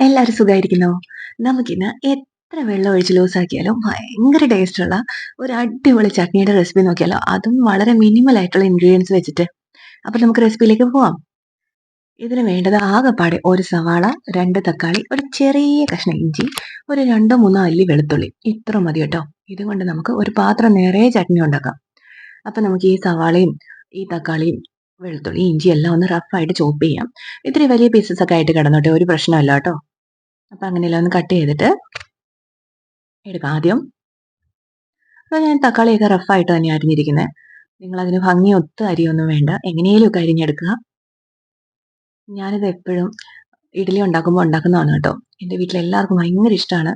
എല്ലാവരും സുഖമായിരിക്കുന്നു നമുക്കിന്ന് എത്ര വെള്ളം ഒഴിച്ച് ലൂസാക്കിയാലും ഭയങ്കര ടേസ്റ്റുള്ള ഒരു അടിപൊളി ചട്നിയുടെ റെസിപ്പി നോക്കിയാലോ? അതും വളരെ മിനിമൽ ആയിട്ടുള്ള ഇൻഗ്രീഡിയൻസ് വെച്ചിട്ട്. അപ്പം നമുക്ക് റെസിപ്പിയിലേക്ക് പോവാം. ഇതിന് വേണ്ടത് ആകെപ്പാടെ ഒരു സവാള രണ്ട് തക്കാളി ഒരു ചെറിയ കഷ്ണം ഇഞ്ചി ഒരു രണ്ടോ മൂന്നോ അല്ലി വെളുത്തുള്ളി. ഇത്ര മതി കേട്ടോ. ഇതുകൊണ്ട് നമുക്ക് ഒരു പാത്രം നിറയെ ചട്നി ഉണ്ടാക്കാം. അപ്പം നമുക്ക് ഈ സവാളയും ഈ തക്കാളിയും വെളുത്തുള്ളി ഇഞ്ചി എല്ലാം ഒന്ന് റഫായിട്ട് ചോപ്പ് ചെയ്യാം. ഇത്തിരി വലിയ പീസസ് ഒക്കെ ആയിട്ട് കിടന്നോട്ടെ ഒരു പ്രശ്നമല്ല കേട്ടോ. അപ്പൊ അങ്ങനെയെല്ലാം ഒന്ന് കട്ട് ചെയ്തിട്ട് എടുക്കാം ആദ്യം. അപ്പൊ ഞാൻ തക്കാളിയൊക്കെ റഫായിട്ട് തന്നെ അരിഞ്ഞിരിക്കുന്നത് നിങ്ങൾ അതിന് ഭംഗി ഒത്ത് അരിയൊന്നും വേണ്ട. എങ്ങനെയും ഒക്കെ അരിഞ്ഞെടുക്കുക. ഞാനിത് എപ്പോഴും ഇഡ്ഡലി ഉണ്ടാക്കുമ്പോൾ ഉണ്ടാക്കുന്നതാണ് കേട്ടോ. എന്റെ വീട്ടിൽ എല്ലാവർക്കും ഭയങ്കര ഇഷ്ടമാണ്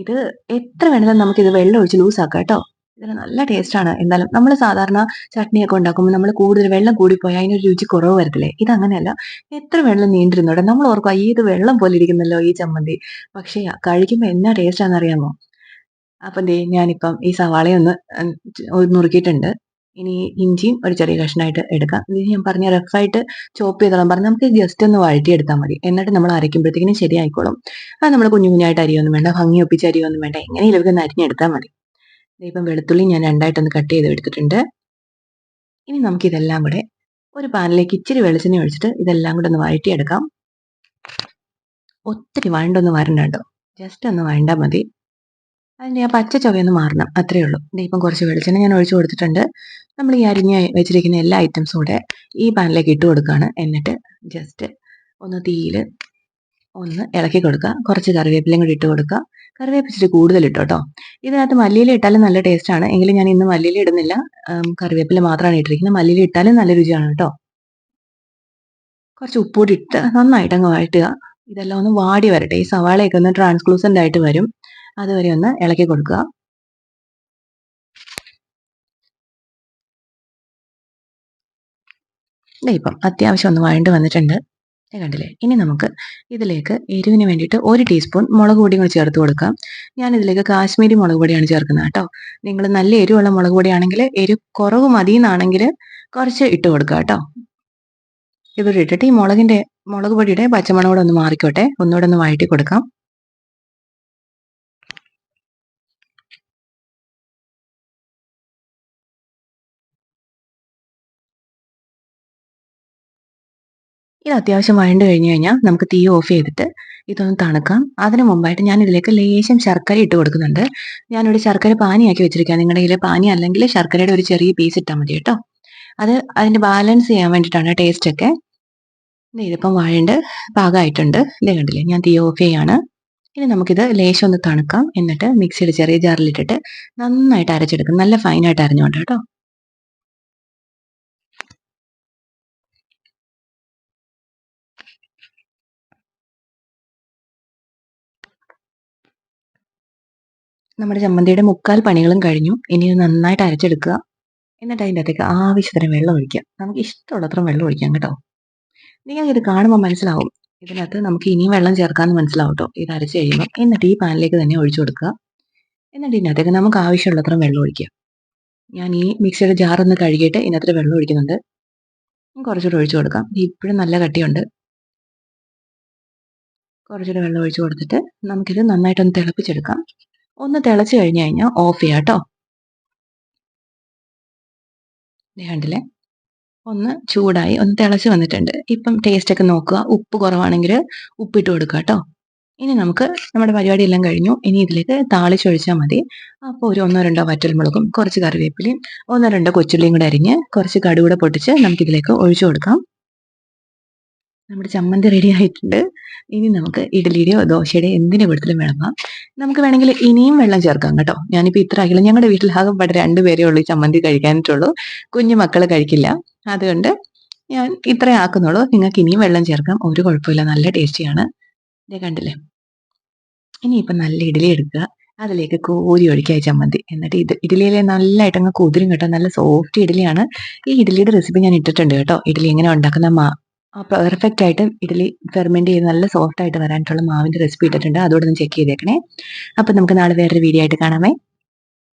ഇത് എത്ര വേണമെങ്കിലും നമുക്കിത് വെള്ളം ഒഴിച്ച് ലൂസാക്കാം കേട്ടോ. ഇതിന് നല്ല ടേസ്റ്റാണ് എന്തായാലും നമ്മൾ സാധാരണ ചട്നിയൊക്കെ ഉണ്ടാക്കുമ്പോൾ നമ്മൾ കൂടുതൽ വെള്ളം കൂടിപ്പോയാൽ അതിനൊരു രുചി കുറവ് വരത്തില്ലേ? ഇത് അങ്ങനെയല്ല എത്ര വെള്ളം നീണ്ടിരുന്നോടെ? നമ്മൾ ഓർക്കും ഈ ഇത് വെള്ളം പോലെ ഇരിക്കുന്നല്ലോ ഈ ചമ്മന്തി. പക്ഷേ കഴിക്കുമ്പോൾ എന്നാ ടേസ്റ്റ് ആണെന്ന് അറിയാമോ? അപ്പം ദേ ഞാനിപ്പം ഈ സവാളയൊന്ന് നുറുക്കിയിട്ടുണ്ട്. ഇനി ഇഞ്ചിയും ഒരു ചെറിയ കഷ്ണമായിട്ട് എടുക്കാം. ഇത് ഞാൻ പറഞ്ഞ റഫായിട്ട് ചോപ്പ് ചെയ്തോളാം. പറഞ്ഞ് നമുക്ക് ജസ്റ്റ് ഒന്ന് വഴറ്റിയെടുത്താൽ മതി. എന്നിട്ട് നമ്മൾ അരയ്ക്കുമ്പോഴത്തേക്കിനും ശരിയായിക്കോളും. അത് നമ്മൾ കുഞ്ഞു കുഞ്ഞായിട്ട് അരിയൊന്നും വേണ്ട ഭംഗി ഒപ്പിച്ച് അരിയൊന്നും വേണ്ട. എങ്ങനെയും ഒന്ന് അരിഞ്ഞെടുത്താൽ മതി. ഇപ്പം വെളുത്തുള്ളി ഞാൻ രണ്ടായിട്ടൊന്ന് കട്ട് ചെയ്ത് എടുത്തിട്ടുണ്ട്. ഇനി നമുക്കിതെല്ലാം കൂടെ ഒരു പാനിലേക്ക് ഇച്ചിരി വെളിച്ചെണ്ണ ഒഴിച്ചിട്ട് ഇതെല്ലാം കൂടെ ഒന്ന് വഴറ്റിയെടുക്കാം. ഒത്തിരി വഴണ്ടൊന്ന് വരണ്ട ജസ്റ്റ് ഒന്ന് വഴണ്ടാൽ മതി. അതിന്റെ ആ പച്ച ചൊവയൊന്ന് മാറണം അത്രയേ ഉള്ളൂ. ഇപ്പം കുറച്ച് വെളിച്ചെണ്ണ ഞാൻ ഒഴിച്ചു കൊടുത്തിട്ടുണ്ട്. നമ്മൾ ഈ അരിഞ്ഞ് വെച്ചിരിക്കുന്ന എല്ലാ ഐറ്റംസും കൂടെ ഈ പാനിലേക്ക് ഇട്ട് കൊടുക്കുകയാണ്. എന്നിട്ട് ജസ്റ്റ് ഒന്ന് തീയിൽ ഒന്ന് ഇളക്കി കൊടുക്കുക. കുറച്ച് കറിവേപ്പിലയും കൂടി ഇട്ട് കൊടുക്കുക. കറിവേപ്പ് ഇച്ചിരി കൂടുതൽ ഇട്ടോ കേട്ടോ ഇതിനകത്ത് മല്ലിയില ഇട്ടാലും നല്ല ടേസ്റ്റ് ആണ് എങ്കിലും ഞാൻ ഇന്ന് മല്ലിയില ഇടുന്നില്ല. കറിവേപ്പില മാത്രമാണ് ഇട്ടിരിക്കുന്നത്. മല്ലിയില ഇട്ടാലും നല്ല രുചിയാണ് കേട്ടോ കുറച്ച് ഉപ്പൂടി ഇട്ട് നന്നായിട്ട് അങ്ങ് വഴറ്റുക. ഇതെല്ലാം ഒന്ന് വാടി വരട്ടെ. ഈ സവാളയൊക്കെ ഒന്ന് ട്രാൻസ്ക്ലൂസന്റ് ആയിട്ട് വരും. അതുവരെ ഒന്ന് ഇളക്കി കൊടുക്കുക. ഇപ്പം അത്യാവശ്യം ഒന്ന് വഴണ്ട് വന്നിട്ടുണ്ട്. കണ്ടില്ലേ? ഇനി നമുക്ക് ഇതിലേക്ക് എരിവിന് വേണ്ടിയിട്ട് ഒരു ടീസ്പൂൺ മുളക് പൊടി കൂടി ചേർത്ത് കൊടുക്കാം. ഞാൻ ഇതിലേക്ക് കാശ്മീരി മുളക് പൊടിയാണ് ചേർക്കുന്നത് കേട്ടോ. നിങ്ങൾ നല്ല എരിവുള്ള മുളക് പൊടിയാണെങ്കിൽ എരിവ് കുറവ് മതി എന്നാണെങ്കിൽ കുറച്ച് ഇട്ട് കൊടുക്കുക കേട്ടോ. ഇട്ടിട്ട് ഈ മുളകിന്റെ മുളക് പൊടിയുടെ പച്ചമുളകൂടെ ഒന്ന് മാറിക്കോട്ടെ. ഒന്നുകൂടെ ഒന്ന് വഴറ്റി കൊടുക്കാം. ഇത് അത്യാവശ്യം വഴണ്ട് കഴിഞ്ഞു കഴിഞ്ഞാൽ നമുക്ക് തീ ഓഫ് ചെയ്തിട്ട് ഇതൊന്ന് തണുക്കാം. അതിന് മുമ്പായിട്ട് ഞാൻ ഇതിലേക്ക് ലേശം ശർക്കര ഇട്ട് കൊടുക്കുന്നുണ്ട്. ഞാനിവിടെ ശർക്കര പാനിയാക്കി വെച്ചിരിക്കുക നിങ്ങളുടെ കയ്യിൽ പാനി അല്ലെങ്കിൽ ശർക്കരയുടെ ഒരു ചെറിയ പീസ് ഇട്ടാൽ മതി കേട്ടോ. അത് അതിന്റെ ബാലൻസ് ചെയ്യാൻ വേണ്ടിയിട്ടാണ് ടേസ്റ്റൊക്കെ ഇതിപ്പം വഴണ്ട് പാകമായിട്ടുണ്ട്. ഇതേ കണ്ടില്ലേ ഞാൻ തീ ഓഫ് ചെയ്യാണ്. ഇനി നമുക്കിത് ലേശം ഒന്ന് തണുക്കാം. എന്നിട്ട് മിക്സിയുടെ ചെറിയ ജാറിലിട്ടിട്ട് നന്നായിട്ട് അരച്ചെടുക്കും. നല്ല ഫൈനായിട്ട് അരഞ്ഞോണ്ട് കേട്ടോ. നമ്മുടെ ചമ്മന്തിയുടെ മുക്കാൽ പണികളും കഴിഞ്ഞു. ഇനി നന്നായിട്ട് അരച്ചെടുക്കുക. എന്നിട്ട് അതിന്റെ അകത്തേക്ക് ആവശ്യത്തിന് വെള്ളം ഒഴിക്കുക. നമുക്ക് ഇഷ്ടമുള്ളത്ര വെള്ളം ഒഴിക്കാം കേട്ടോ. നിങ്ങൾക്ക് ഇത് കാണുമ്പോൾ മനസ്സിലാവും. ഇതിനകത്ത് നമുക്ക് ഇനിയും വെള്ളം ചേർക്കാമെന്ന് മനസ്സിലാവും കേട്ടോ. ഇത് അരച്ച് കഴിയുമ്പോൾ എന്നിട്ട് ഈ പാനിലേക്ക് തന്നെ ഒഴിച്ചു കൊടുക്കുക. എന്നിട്ട് ഇതിനകത്തേക്ക് നമുക്ക് ആവശ്യമുള്ളത്ര വെള്ളം ഒഴിക്കുക ഞാൻ ഈ മിക്സിയുടെ ജാറൊന്ന് കഴുകിയിട്ട് ഇതിനകത്ത് വെള്ളം ഒഴിക്കുന്നുണ്ട്. കുറച്ചുകൂടെ ഒഴിച്ചു കൊടുക്കാം. ഇപ്പോഴും നല്ല കട്ടിയുണ്ട്. കുറച്ചുകൂടെ വെള്ളം ഒഴിച്ചു കൊടുത്തിട്ട് നമുക്കിത് നന്നായിട്ടൊന്ന് തിളപ്പിച്ചെടുക്കാം. ഒന്ന് തിളച്ച് കഴിഞ്ഞ് കഴിഞ്ഞാൽ ഓഫ് ചെയ്യാം കേട്ടോ കണ്ടില്ലേ? ഒന്ന് ചൂടായി ഒന്ന് തിളച്ച് വന്നിട്ടുണ്ട്. ഇപ്പം ടേസ്റ്റ് ഒക്കെ നോക്കുക. ഉപ്പ് കുറവാണെങ്കിൽ ഉപ്പിട്ട് കൊടുക്കുക കേട്ടോ ഇനി നമുക്ക് നമ്മുടെ പരിപാടി എല്ലാം കഴിഞ്ഞു. ഇനി ഇതിലേക്ക് താളിച്ചൊഴിച്ചാൽ മതി. അപ്പോൾ ഒരു ഒന്നോ രണ്ടോ വറ്റൽമുളകും കുറച്ച് കറിവേപ്പിലയും ഒന്നോ രണ്ടോ കൊച്ചുള്ളിയും കൂടെ അരിഞ്ഞ് കുറച്ച് കടുകൂടെ പൊട്ടിച്ച് നമുക്കിതിലേക്ക് ഒഴിച്ചു കൊടുക്കാം. നമ്മുടെ ചമ്മന്തി റെഡി ആയിട്ടുണ്ട്. ഇനി നമുക്ക് ഇഡ്ഡലിയുടെയോ ദോശയുടെയോ എന്തിന്റെ കൂട്ടത്തിലും വിളമ്പാം നമുക്ക് വേണമെങ്കിൽ ഇനിയും വെള്ളം ചേർക്കാം കേട്ടോ. ഞാനിപ്പോൾ ഇത്ര ആയില്ല ഞങ്ങളുടെ വീട്ടിൽ ആകെ ആകെപ്പാടെ രണ്ടുപേരേ ഉള്ളൂ ചമ്മന്തി കഴിക്കാനായിട്ടുള്ളൂ. കുഞ്ഞു മക്കൾ കഴിക്കില്ല. അതുകൊണ്ട് ഞാൻ ഇത്രേ ആക്കുന്നുള്ളൂ. നിങ്ങൾക്ക് ഇനിയും വെള്ളം ചേർക്കാം. ഒരു കുഴപ്പമില്ല നല്ല ടേസ്റ്റിയാണ്. ഇതേ കണ്ടില്ലേ? ഇനിയിപ്പം നല്ല ഇഡ്ഡലി എടുക്കുക. അതിലേക്ക് കോരി ഒഴിക്കുക ചമ്മന്തി. എന്നിട്ട് ഇത് ഇഡ്ഡലിയിലെ നല്ലതായിട്ട് അങ്ങ് കുതിരും കേട്ടോ. നല്ല സോഫ്റ്റ് ഇഡ്ഡലിയാണ്. ഈ ഇഡ്ഡലിയുടെ റെസിപ്പി ഞാൻ ഇട്ടിട്ടുണ്ട് കേട്ടോ. ഇഡ്ഡലി എങ്ങനെ ഉണ്ടാക്കുന്ന പെർഫെക്റ്റ് ആയിട്ട് ഇഡ്ഡലി ഫെർമെന്റ് ചെയ്ത് നല്ല സോഫ്റ്റ് ആയിട്ട് വരാനായിട്ടുള്ള മാവിന്റെ റെസിപ്പി ഇട്ടിട്ടുണ്ട്. അതോടെ ഒന്ന് ചെക്ക് ചെയ്തേക്കണേ. അപ്പം നമുക്ക് നാളെ വേറൊരു വീഡിയോ ആയിട്ട് കാണാമേ.